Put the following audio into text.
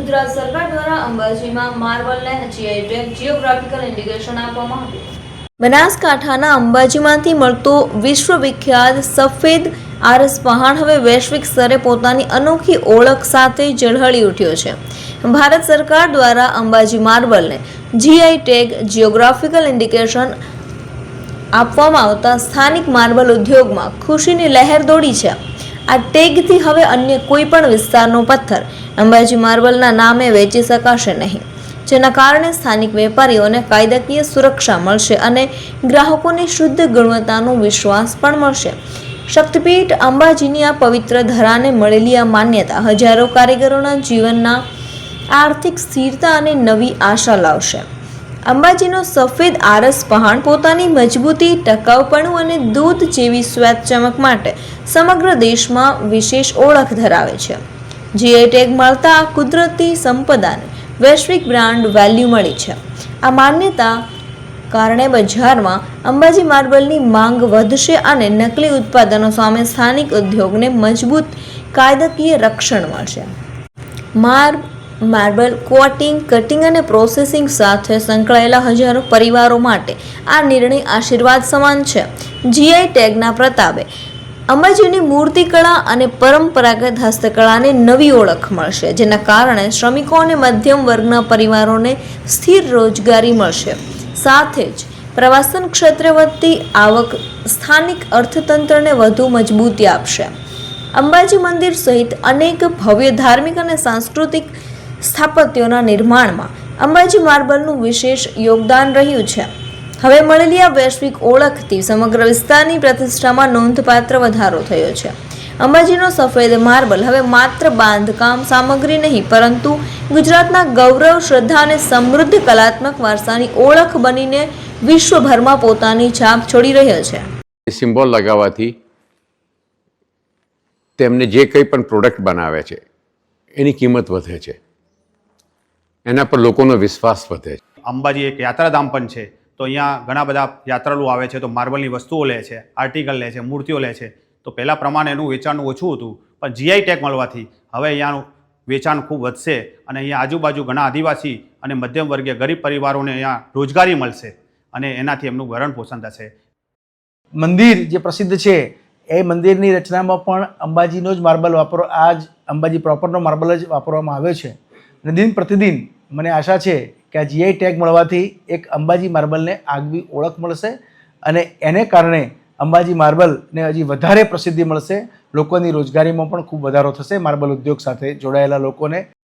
ગુજરાત સરકાર દ્વારા અંબાજીમાં માર્વલને જીઆઈ ટેગ ઇન્ડિકેશન આપવામાં આવ્યું. બનાસકાંઠાના અંબાજીમાંથી મળતો વિશ્વવિખ્યાત સફેદ આરસ પહાણ હવે વૈશ્વિક સ્તરે પોતાની અનોખી ઓળખ સાથે ઝળહળી ઉઠ્યો છે. ભારત સરકાર દ્વારા અંબાજી માર્બલને જીઆઈ ટેગ જિયોગ્રાફિકલ ઇન્ડિકેશન આપવામાં આવતા સ્થાનિક માર્બલ ઉદ્યોગમાં ખુશીની લહેર દોડી છે. આ ટેગથી હવે અન્ય કોઈ પણ વિસ્તારનો પથ્થર અંબાજી માર્બલના નામે વેચી શકાશે નહીં. જેના કારણે સ્થાનિક વેપારીઓને કાયદાકીય સુરક્ષા મળશે અને ગ્રાહકોને શુદ્ધ ગુણવત્તાનો વિશ્વાસ પણ મળશે. શક્તિપીઠ અંબાજીની આ પવિત્ર ધરાને મળેલી આ માન્યતા હજારો કારીગરોના જીવનના આર્થિક સ્થિરતા અને નવી આશા લાવશે. અંબાજીનો સફેદ આરસ પહાણ પોતાની મજબૂતી, ટકાઉપણું અને દૂધ જેવી શ્વેત ચમક માટે સમગ્ર દેશમાં વિશેષ ઓળખ ધરાવે છે. જીઆઈ ટેગ મળતા કુદરતી સંપદાને વૈશ્વિક બ્રાન્ડ વેલ્યુ મળી છે. આ માન્યતા કારણે બજારમાં અંબાજી માર્બલની માંગ વધશે અને નકલી ઉત્પાદનો સામે સ્થાનિક ઉદ્યોગને મજબૂત કાયદાકીય રક્ષણ મળશે. માર્બ માર્બલ કોટિંગ, કટિંગ અને પ્રોસેસિંગ સાથે સંકળાયેલા હજારો પરિવારો માટે આ નિર્ણય આશીર્વાદ સમાન છે. જીઆઈ ટેગના પ્રતાપે અંબાજીની મૂર્તિકળા અને પરંપરાગત હસ્તકળાને નવી ઓળખ મળશે, જેના કારણે શ્રમિકો અને મધ્યમ વર્ગના પરિવારોને સ્થિર રોજગારી મળશે. સાથે જ પ્રવાસન ક્ષેત્રે વધતી આવક સ્થાનિક અર્થતંત્રને વધુ મજબૂતી આપશે. અંબાજી મંદિર સહિત અનેક ભવ્ય ધાર્મિક અને સાંસ્કૃતિક સ્થાપત્યોના નિર્માણમાં અંબાજી માર્બલનું વિશેષ યોગદાન રહ્યું છે. હવે મળેલી આ વૈશ્વિક ઓળખથી સમગ્ર વિસ્તારની પ્રતિષ્ઠામાં નોંધપાત્ર વધારો થયો છે. અંબાજીનો સફેદ માર્બલ હવે માત્ર બાંધકામ સામગ્રી નહીં, પરંતુ ગુજરાતના ગૌરવ, શ્રદ્ધા અને સમૃદ્ધ કલાત્મક વારસાની ઓળખ બનીને વિશ્વભરમાં પોતાની છાપ છોડી રહ્યો છે. સિમ્બોલ લગાવવાથી તેમને જે કંઈ પણ પ્રોડક્ટ બનાવે છે, એની કિંમત વધે છે. એના પર લોકોનો વિશ્વાસ વધે છે. અંબાજી એક યાત્રાધામ પણ છે. તો અહીંયા ઘણા બધા યાત્રાળુ આવે છે તો માર્બલની વસ્તુઓ લે છે આર્ટિકલ લે છે મૂર્તિઓ લે છે. તો પહેલાં પ્રમાણે એનું વેચાણ ઓછું હતું પણ જીઆઈ ટેગ મળવાથી હવે અહીંયાનું વેચાણ ખૂબ વધશે અને અહીંયા આજુબાજુ ઘણા આદિવાસી અને મધ્યમ વર્ગીય ગરીબ પરિવારોને અહીંયા રોજગારી મળશે અને એનાથી એમનું ભરણ પોષણ થશે. મંદિર જે પ્રસિદ્ધ છે એ મંદિરની રચનામાં પણ અંબાજીનો જ માર્બલ વાપરો આ જ અંબાજી પ્રોપરનો માર્બલ જ વાપરવામાં આવ્યો છે. અને દિન પ્રતિદિન મને આશા છે કે આ જીઆઈ ટેગ મળવાથી એક અંબાજી માર્બલને આગવી ઓળખ મળશે અને એને કારણે અંબાજી માર્બલને હજી વધારે પ્રસિદ્ધિ મળશે. લોકોની રોજગારીમાં પણ ખૂબ વધારો થશે. માર્બલ ઉદ્યોગ સાથે જોડાયેલા લોકોને